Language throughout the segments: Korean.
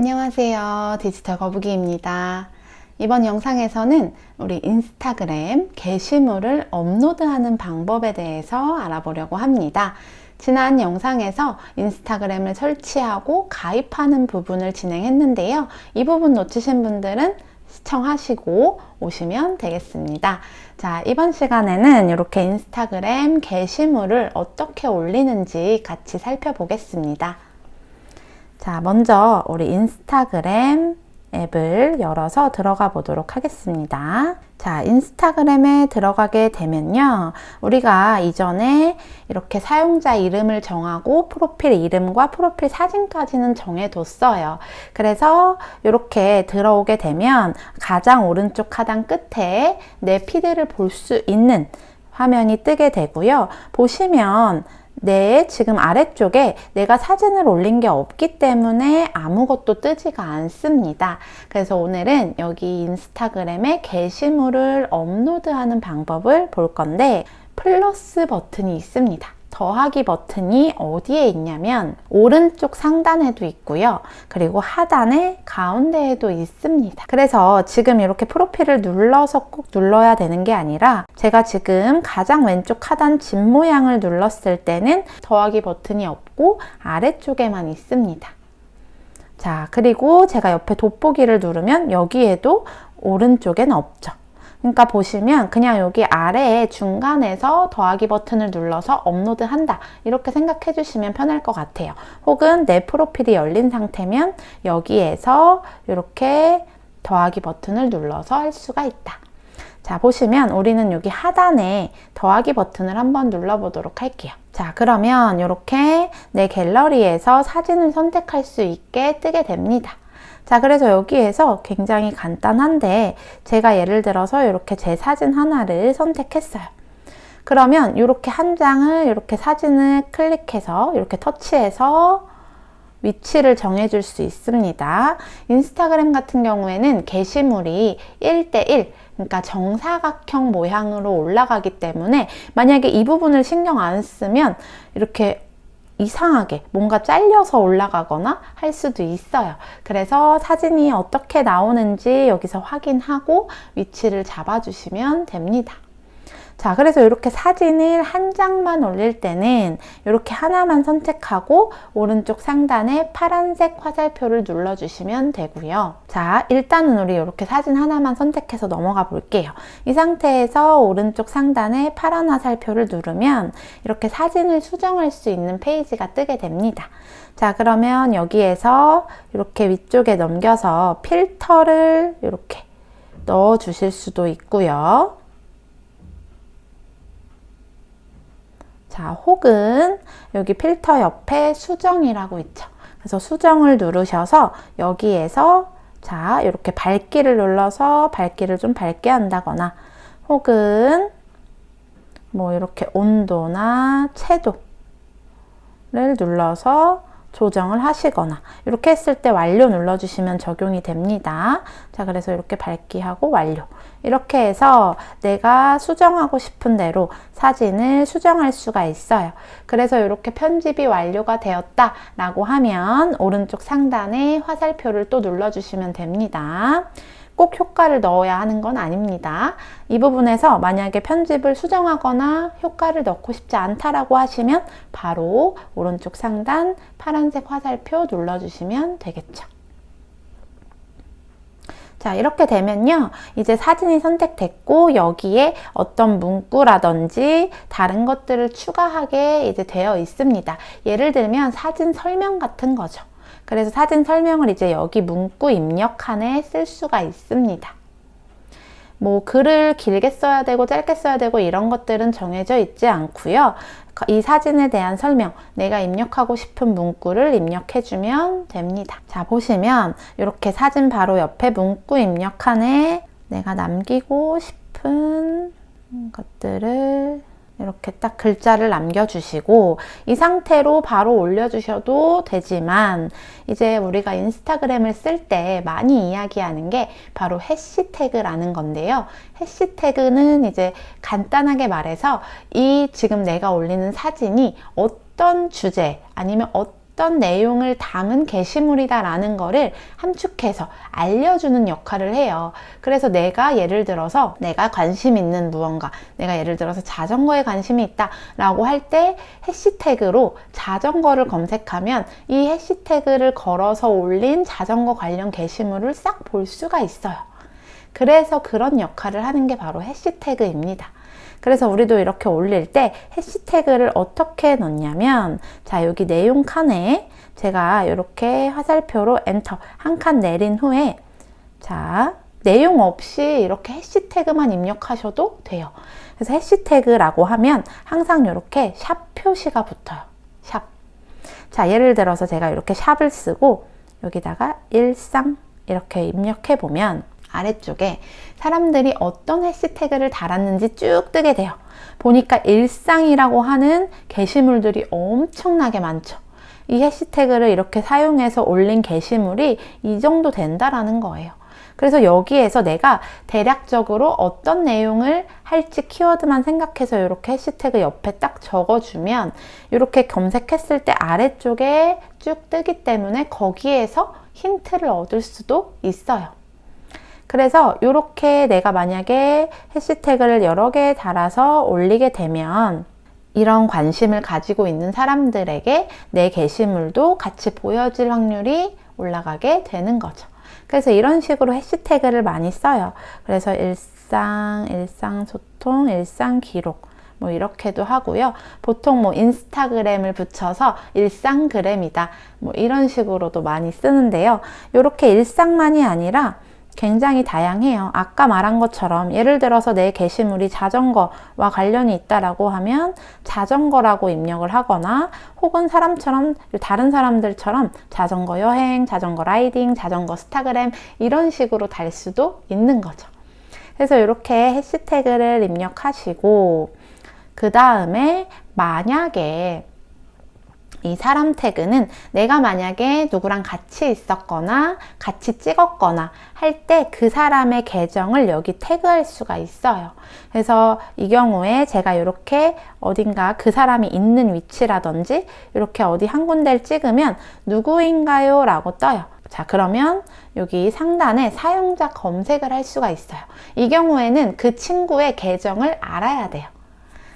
안녕하세요. 디지털 거북이입니다. 이번 영상에서는 우리 인스타그램 게시물을 업로드하는 방법에 대해서 알아보려고 합니다. 지난 영상에서 인스타그램을 설치하고 가입하는 부분을 진행했는데요. 이 부분 놓치신 분들은 시청하시고 오시면 되겠습니다. 자, 이번 시간에는 이렇게 인스타그램 게시물을 어떻게 올리는지 같이 살펴보겠습니다. 자, 먼저 우리 인스타그램 앱을 열어서 들어가 보도록 하겠습니다. 자, 인스타그램에 들어가게 되면요. 우리가 이전에 이렇게 사용자 이름을 정하고 프로필 이름과 프로필 사진까지는 정해뒀어요. 그래서 이렇게 들어오게 되면 가장 오른쪽 하단 끝에 내 피드를 볼 수 있는 화면이 뜨게 되고요. 보시면 내 지금 아래쪽에 내가 사진을 올린 게 없기 때문에 아무것도 뜨지가 않습니다. 그래서 오늘은 여기 인스타그램에 게시물을 업로드하는 방법을 볼 건데 플러스 버튼이 있습니다. 더하기 버튼이 어디에 있냐면 오른쪽 상단에도 있고요. 그리고 하단에 가운데에도 있습니다. 그래서 지금 이렇게 프로필을 눌러서 꼭 눌러야 되는 게 아니라 제가 지금 가장 왼쪽 하단 집 모양을 눌렀을 때는 더하기 버튼이 없고 아래쪽에만 있습니다. 자, 그리고 제가 옆에 돋보기를 누르면 여기에도 오른쪽엔 없죠. 그러니까 보시면 그냥 여기 아래에 중간에서 더하기 버튼을 눌러서 업로드 한다. 이렇게 생각해 주시면 편할 것 같아요. 혹은 내 프로필이 열린 상태면 여기에서 이렇게 더하기 버튼을 눌러서 할 수가 있다. 자 보시면 우리는 여기 하단에 더하기 버튼을 한번 눌러보도록 할게요. 자 그러면 이렇게 내 갤러리에서 사진을 선택할 수 있게 뜨게 됩니다 자, 그래서 여기에서 굉장히 간단한데 제가 예를 들어서 이렇게 제 사진 하나를 선택했어요. 그러면 이렇게 한 장을 이렇게 사진을 클릭해서 이렇게 터치해서 위치를 정해줄 수 있습니다. 인스타그램 같은 경우에는 게시물이 1대1, 그러니까 정사각형 모양으로 올라가기 때문에 만약에 이 부분을 신경 안 쓰면 이렇게 이상하게 뭔가 잘려서 올라가거나 할 수도 있어요. 그래서 사진이 어떻게 나오는지 여기서 확인하고 위치를 잡아주시면 됩니다. 자, 그래서 이렇게 사진을 한 장만 올릴 때는 이렇게 하나만 선택하고 오른쪽 상단에 파란색 화살표를 눌러주시면 되고요. 자, 일단은 우리 이렇게 사진 하나만 선택해서 넘어가 볼게요. 이 상태에서 오른쪽 상단에 파란 화살표를 누르면 이렇게 사진을 수정할 수 있는 페이지가 뜨게 됩니다. 자, 그러면 여기에서 이렇게 위쪽에 넘겨서 필터를 이렇게 넣어 주실 수도 있고요. 자, 혹은 여기 필터 옆에 수정이라고 있죠. 그래서 수정을 누르셔서 여기에서 자, 이렇게 밝기를 눌러서 밝기를 좀 밝게 한다거나 혹은 뭐 이렇게 온도나 채도를 눌러서 조정을 하시거나 이렇게 했을 때 완료 눌러주시면 적용이 됩니다. 자 그래서 이렇게 밝기하고 완료 이렇게 해서 내가 수정하고 싶은 대로 사진을 수정할 수가 있어요. 그래서 이렇게 편집이 완료가 되었다 라고 하면 오른쪽 상단에 화살표를 또 눌러주시면 됩니다. 꼭 효과를 넣어야 하는 건 아닙니다. 이 부분에서 만약에 편집을 수정하거나 효과를 넣고 싶지 않다라고 하시면 바로 오른쪽 상단 파란색 화살표 눌러주시면 되겠죠. 자, 이렇게 되면요. 이제 사진이 선택됐고, 여기에 어떤 문구라든지 다른 것들을 추가하게 이제 되어 있습니다. 예를 들면 사진 설명 같은 거죠. 그래서 사진 설명을 이제 여기 문구 입력칸에 쓸 수가 있습니다. 뭐 글을 길게 써야 되고 짧게 써야 되고 이런 것들은 정해져 있지 않고요. 이 사진에 대한 설명, 내가 입력하고 싶은 문구를 입력해주면 됩니다. 자, 보시면 이렇게 사진 바로 옆에 문구 입력칸에 내가 남기고 싶은 것들을 이렇게 딱 글자를 남겨주시고 이 상태로 바로 올려주셔도 되지만 이제 우리가 인스타그램을 쓸 때 많이 이야기하는 게 바로 해시태그라는 건데요. 해시태그는 이제 간단하게 말해서 이 지금 내가 올리는 사진이 어떤 주제 아니면 어떤 어떤 내용을 담은 게시물이다라는 거를 함축해서 알려주는 역할을 해요. 그래서 내가 예를 들어서 내가 관심 있는 무언가, 내가 예를 들어서 자전거에 관심이 있다라고 할 때 해시태그로 자전거를 검색하면 이 해시태그를 걸어서 올린 자전거 관련 게시물을 싹 볼 수가 있어요. 그래서 그런 역할을 하는 게 바로 해시태그입니다. 그래서 우리도 이렇게 올릴 때 해시태그를 어떻게 넣냐면 자 여기 내용 칸에 제가 이렇게 화살표로 엔터 한 칸 내린 후에 자 내용 없이 이렇게 해시태그만 입력하셔도 돼요. 그래서 해시태그라고 하면 항상 이렇게 샵 표시가 붙어요. 샵. 자 예를 들어서 제가 이렇게 샵을 쓰고 여기다가 일상 이렇게 입력해 보면 아래쪽에 사람들이 어떤 해시태그를 달았는지 쭉 뜨게 돼요. 보니까 일상이라고 하는 게시물들이 엄청나게 많죠. 이 해시태그를 이렇게 사용해서 올린 게시물이 이 정도 된다라는 거예요. 그래서 여기에서 내가 대략적으로 어떤 내용을 할지 키워드만 생각해서 이렇게 해시태그 옆에 딱 적어주면 이렇게 검색했을 때 아래쪽에 쭉 뜨기 때문에 거기에서 힌트를 얻을 수도 있어요. 그래서 이렇게 내가 만약에 해시태그를 여러 개 달아서 올리게 되면 이런 관심을 가지고 있는 사람들에게 내 게시물도 같이 보여질 확률이 올라가게 되는 거죠. 그래서 이런 식으로 해시태그를 많이 써요. 그래서 일상, 일상 소통, 일상 기록, 뭐 이렇게도 하고요. 보통 뭐 인스타그램을 붙여서 일상그램이다. 뭐 이런 식으로도 많이 쓰는데요. 이렇게 일상만이 아니라 굉장히 다양해요. 아까 말한 것처럼 예를 들어서 내 게시물이 자전거와 관련이 있다라고 하면 자전거라고 입력을 하거나 혹은 사람처럼 다른 사람들처럼 자전거 여행, 자전거 라이딩, 자전거 스타그램 이런 식으로 달 수도 있는 거죠. 그래서 이렇게 해시태그를 입력하시고 그 다음에 만약에 이 사람 태그는 내가 만약에 누구랑 같이 있었거나 같이 찍었거나 할 때 그 사람의 계정을 여기 태그할 수가 있어요. 그래서 이 경우에 제가 이렇게 어딘가 그 사람이 있는 위치라든지 이렇게 어디 한 군데를 찍으면 누구인가요? 라고 떠요. 자, 그러면 여기 상단에 사용자 검색을 할 수가 있어요. 이 경우에는 그 친구의 계정을 알아야 돼요.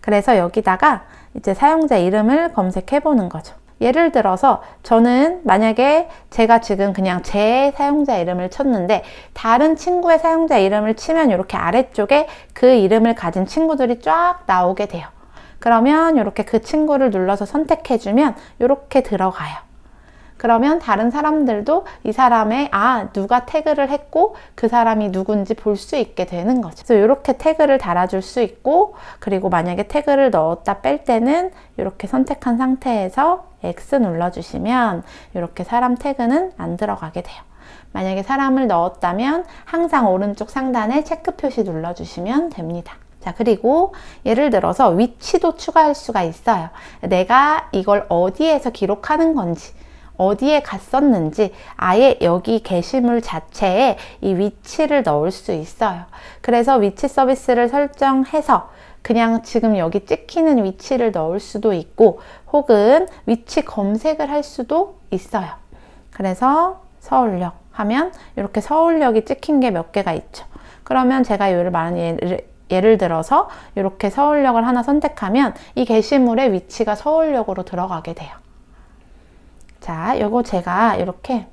그래서 여기다가 이제 사용자 이름을 검색해 보는 거죠. 예를 들어서 저는 만약에 제가 지금 그냥 제 사용자 이름을 쳤는데 다른 친구의 사용자 이름을 치면 이렇게 아래쪽에 그 이름을 가진 친구들이 쫙 나오게 돼요. 그러면 이렇게 그 친구를 눌러서 선택해주면 이렇게 들어가요. 그러면 다른 사람들도 이 사람의 아 누가 태그를 했고 그 사람이 누군지 볼 수 있게 되는 거죠. 그래서 이렇게 태그를 달아줄 수 있고 그리고 만약에 태그를 넣었다 뺄 때는 이렇게 선택한 상태에서 X 눌러주시면 이렇게 사람 태그는 안 들어가게 돼요. 만약에 사람을 넣었다면 항상 오른쪽 상단에 체크 표시 눌러주시면 됩니다. 자, 그리고 예를 들어서 위치도 추가할 수가 있어요. 내가 이걸 어디에서 기록하는 건지, 어디에 갔었는지 아예 여기 게시물 자체에 이 위치를 넣을 수 있어요. 그래서 위치 서비스를 설정해서 그냥 지금 여기 찍히는 위치를 넣을 수도 있고 혹은 위치 검색을 할 수도 있어요. 그래서 서울역 하면 이렇게 서울역이 찍힌 게 몇 개가 있죠. 그러면 제가 이를 말하는 예를, 예를 들어서 이렇게 서울역을 하나 선택하면 이 게시물의 위치가 서울역으로 들어가게 돼요. 자, 요거 제가 이렇게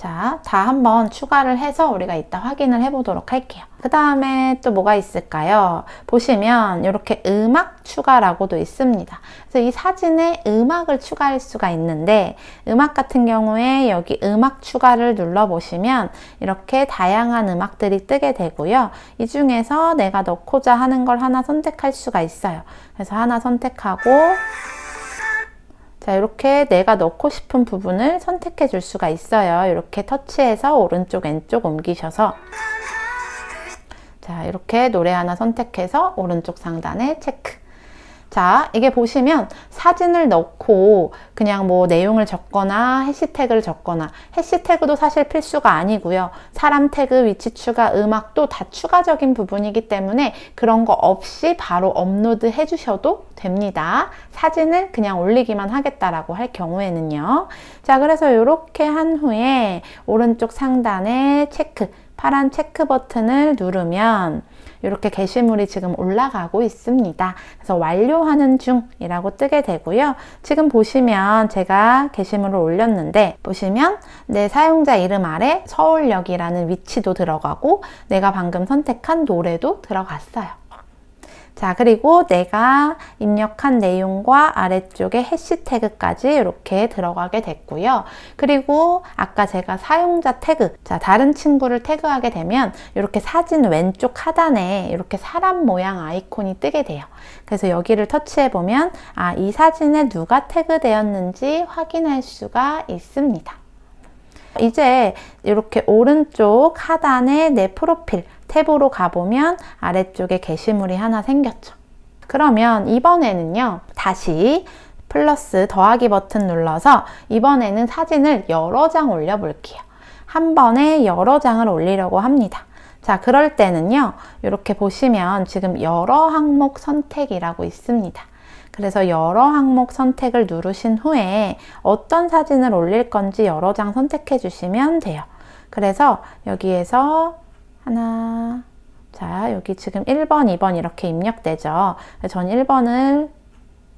자, 다 한번 추가를 해서 우리가 이따 확인을 해 보도록 할게요. 그 다음에 또 뭐가 있을까요? 보시면 이렇게 음악 추가라고도 있습니다. 그래서 이 사진에 음악을 추가할 수가 있는데 음악 같은 경우에 여기 음악 추가를 눌러 보시면 이렇게 다양한 음악들이 뜨게 되고요. 이 중에서 내가 넣고자 하는 걸 하나 선택할 수가 있어요. 그래서 하나 선택하고 자, 이렇게 내가 넣고 싶은 부분을 선택해 줄 수가 있어요. 이렇게 터치해서 오른쪽 왼쪽 옮기셔서 자, 이렇게 노래 하나 선택해서 오른쪽 상단에 체크. 자, 이게 보시면 사진을 넣고 그냥 뭐 내용을 적거나 해시태그를 적거나 해시태그도 사실 필수가 아니고요. 사람 태그, 위치 추가, 음악도 다 추가적인 부분이기 때문에 그런 거 없이 바로 업로드 해주셔도 됩니다. 사진을 그냥 올리기만 하겠다라고 할 경우에는요. 자, 그래서 이렇게 한 후에 오른쪽 상단에 체크, 파란 체크 버튼을 누르면 이렇게 게시물이 지금 올라가고 있습니다. 그래서 완료하는 중이라고 뜨게 되고요. 지금 보시면 제가 게시물을 올렸는데 보시면 내 사용자 이름 아래 서울역이라는 위치도 들어가고 내가 방금 선택한 노래도 들어갔어요. 자, 그리고 내가 입력한 내용과 아래쪽에 해시태그까지 이렇게 들어가게 됐고요. 그리고 아까 제가 사용자 태그, 자, 다른 친구를 태그하게 되면 이렇게 사진 왼쪽 하단에 이렇게 사람 모양 아이콘이 뜨게 돼요. 그래서 여기를 터치해 보면 아, 이 사진에 누가 태그되었는지 확인할 수가 있습니다. 이제 이렇게 오른쪽 하단에 내 프로필 탭으로 가보면 아래쪽에 게시물이 하나 생겼죠. 그러면 이번에는요, 다시 플러스 더하기 버튼 눌러서 이번에는 사진을 여러 장 올려볼게요. 한 번에 여러 장을 올리려고 합니다. 자, 그럴 때는요, 이렇게 보시면 지금 여러 항목 선택이라고 있습니다. 그래서 여러 항목 선택을 누르신 후에 어떤 사진을 올릴 건지 여러 장 선택해 주시면 돼요. 그래서 여기에서 하나, 자, 여기 지금 1번, 2번 이렇게 입력되죠. 전 1번을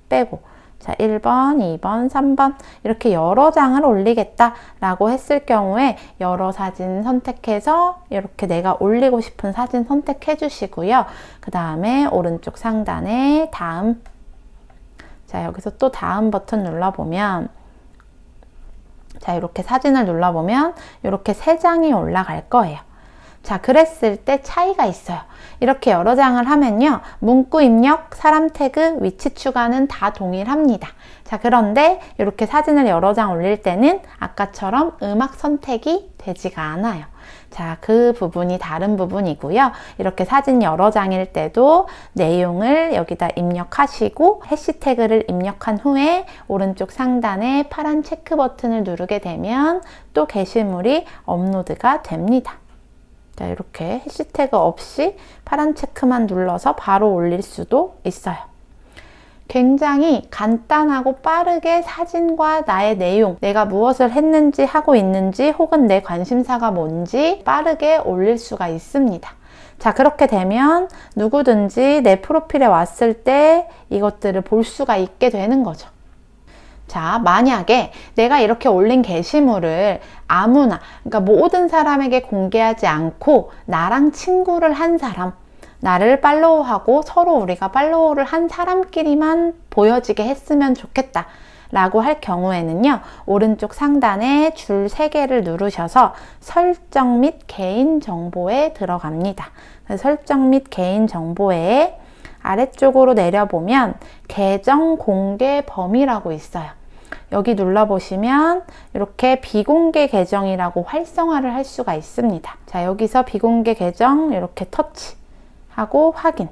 빼고, 자, 1번, 2번, 3번 이렇게 여러 장을 올리겠다라고 했을 경우에 여러 사진 선택해서 이렇게 내가 올리고 싶은 사진 선택해 주시고요. 그 다음에 오른쪽 상단에 다음 자, 여기서 또 다음 버튼 눌러보면 자, 이렇게 사진을 눌러보면 이렇게 세 장이 올라갈 거예요. 자, 그랬을 때 차이가 있어요. 이렇게 여러 장을 하면요. 문구 입력, 사람 태그, 위치 추가는 다 동일합니다. 자, 그런데 이렇게 사진을 여러 장 올릴 때는 아까처럼 음악 선택이 되지가 않아요. 자, 그 부분이 다른 부분이고요. 이렇게 사진 여러 장일 때도 내용을 여기다 입력하시고 해시태그를 입력한 후에 오른쪽 상단에 파란 체크 버튼을 누르게 되면 또 게시물이 업로드가 됩니다. 자, 이렇게 해시태그 없이 파란 체크만 눌러서 바로 올릴 수도 있어요. 굉장히 간단하고 빠르게 사진과 나의 내용, 내가 무엇을 했는지 하고 있는지 혹은 내 관심사가 뭔지 빠르게 올릴 수가 있습니다. 자, 그렇게 되면 누구든지 내 프로필에 왔을 때 이것들을 볼 수가 있게 되는 거죠. 자, 만약에 내가 이렇게 올린 게시물을 아무나, 그러니까 모든 사람에게 공개하지 않고 나랑 친구를 한 사람, 나를 팔로우하고 서로 우리가 팔로우를 한 사람끼리만 보여지게 했으면 좋겠다. 라고 할 경우에는요, 오른쪽 상단에 줄 3개를 누르셔서 설정 및 개인 정보에 들어갑니다. 설정 및 개인 정보에 아래쪽으로 내려보면 계정 공개 범위라고 있어요. 여기 눌러보시면 이렇게 비공개 계정이라고 활성화를 할 수가 있습니다. 자, 여기서 비공개 계정 이렇게 터치. 하고 확인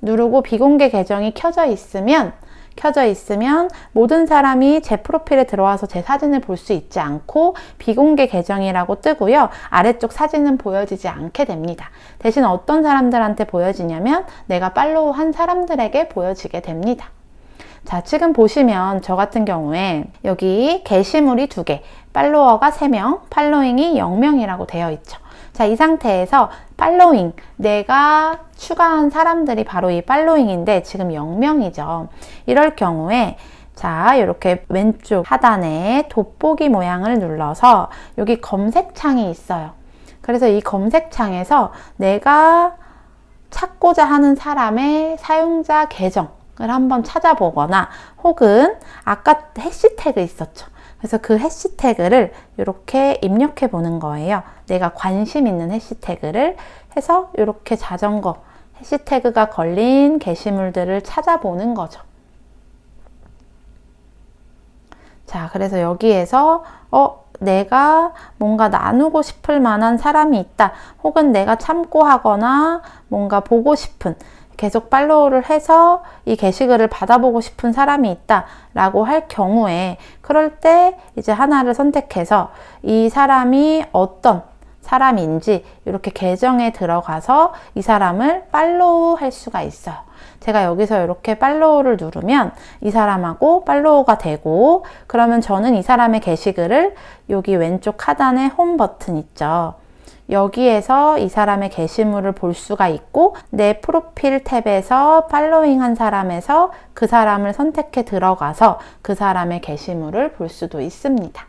누르고 비공개 계정이 켜져 있으면 켜져 있으면 모든 사람이 제 프로필에 들어와서 제 사진을 볼 수 있지 않고 비공개 계정이라고 뜨고요. 아래쪽 사진은 보여지지 않게 됩니다. 대신 어떤 사람들한테 보여지냐면 내가 팔로우 한 사람들에게 보여지게 됩니다. 자, 지금 보시면 저 같은 경우에 여기 게시물이 두 개, 팔로워가 3명, 팔로잉이 0명이라고 되어 있죠. 자, 이 상태에서 팔로잉, 내가 추가한 사람들이 바로 이 팔로잉인데 지금 0명이죠. 이럴 경우에 자, 이렇게 왼쪽 하단에 돋보기 모양을 눌러서 여기 검색창이 있어요. 그래서 이 검색창에서 내가 찾고자 하는 사람의 사용자 계정 을 한번 찾아보거나 혹은 아까 해시태그 있었죠. 그래서 그 해시태그를 이렇게 입력해 보는 거예요. 내가 관심 있는 해시태그를 해서 이렇게 자전거 해시태그가 걸린 게시물들을 찾아보는 거죠. 자, 그래서 여기에서 어, 내가 뭔가 나누고 싶을 만한 사람이 있다. 혹은 내가 참고하거나 뭔가 보고 싶은 계속 팔로우를 해서 이 게시글을 받아보고 싶은 사람이 있다 라고 할 경우에 그럴 때 이제 하나를 선택해서 이 사람이 어떤 사람인지 이렇게 계정에 들어가서 이 사람을 팔로우 할 수가 있어요. 제가 여기서 이렇게 팔로우를 누르면 이 사람하고 팔로우가 되고 그러면 저는 이 사람의 게시글을 여기 왼쪽 하단에 홈 버튼 있죠. 여기에서 이 사람의 게시물을 볼 수가 있고 내 프로필 탭에서 팔로잉 한 사람에서 그 사람을 선택해 들어가서 그 사람의 게시물을 볼 수도 있습니다.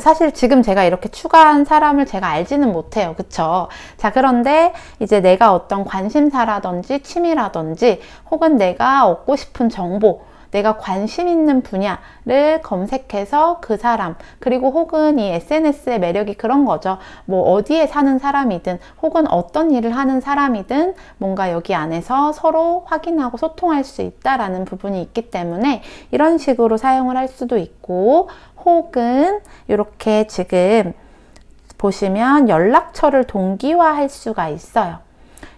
사실 지금 제가 이렇게 추가한 사람을 제가 알지는 못해요. 그쵸? 자, 그런데 이제 내가 어떤 관심사라든지 취미라든지 혹은 내가 얻고 싶은 정보, 내가 관심 있는 분야를 검색해서 그 사람, 그리고 혹은 이 SNS의 매력이 그런 거죠. 뭐 어디에 사는 사람이든 혹은 어떤 일을 하는 사람이든 뭔가 여기 안에서 서로 확인하고 소통할 수 있다라는 부분이 있기 때문에 이런 식으로 사용을 할 수도 있고 혹은 이렇게 지금 보시면 연락처를 동기화할 수가 있어요.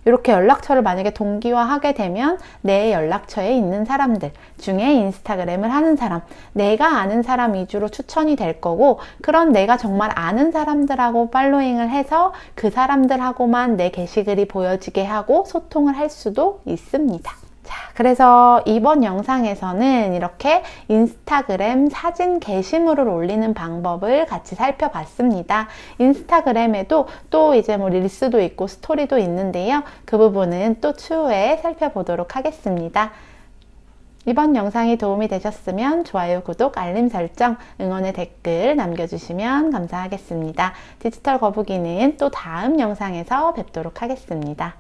이렇게 연락처를 만약에 동기화하게 되면 내 연락처에 있는 사람들 중에 인스타그램을 하는 사람, 내가 아는 사람 위주로 추천이 될 거고, 그런 내가 정말 아는 사람들하고 팔로잉을 해서 그 사람들하고만 내 게시글이 보여지게 하고 소통을 할 수도 있습니다. 자, 그래서 이번 영상에서는 이렇게 인스타그램 사진 게시물을 올리는 방법을 같이 살펴봤습니다. 인스타그램에도 또 이제 뭐 릴스도 있고 스토리도 있는데요. 그 부분은 또 추후에 살펴보도록 하겠습니다. 이번 영상이 도움이 되셨으면 좋아요, 구독, 알림 설정, 응원의 댓글 남겨주시면 감사하겠습니다. 디지털 거북이는 또 다음 영상에서 뵙도록 하겠습니다.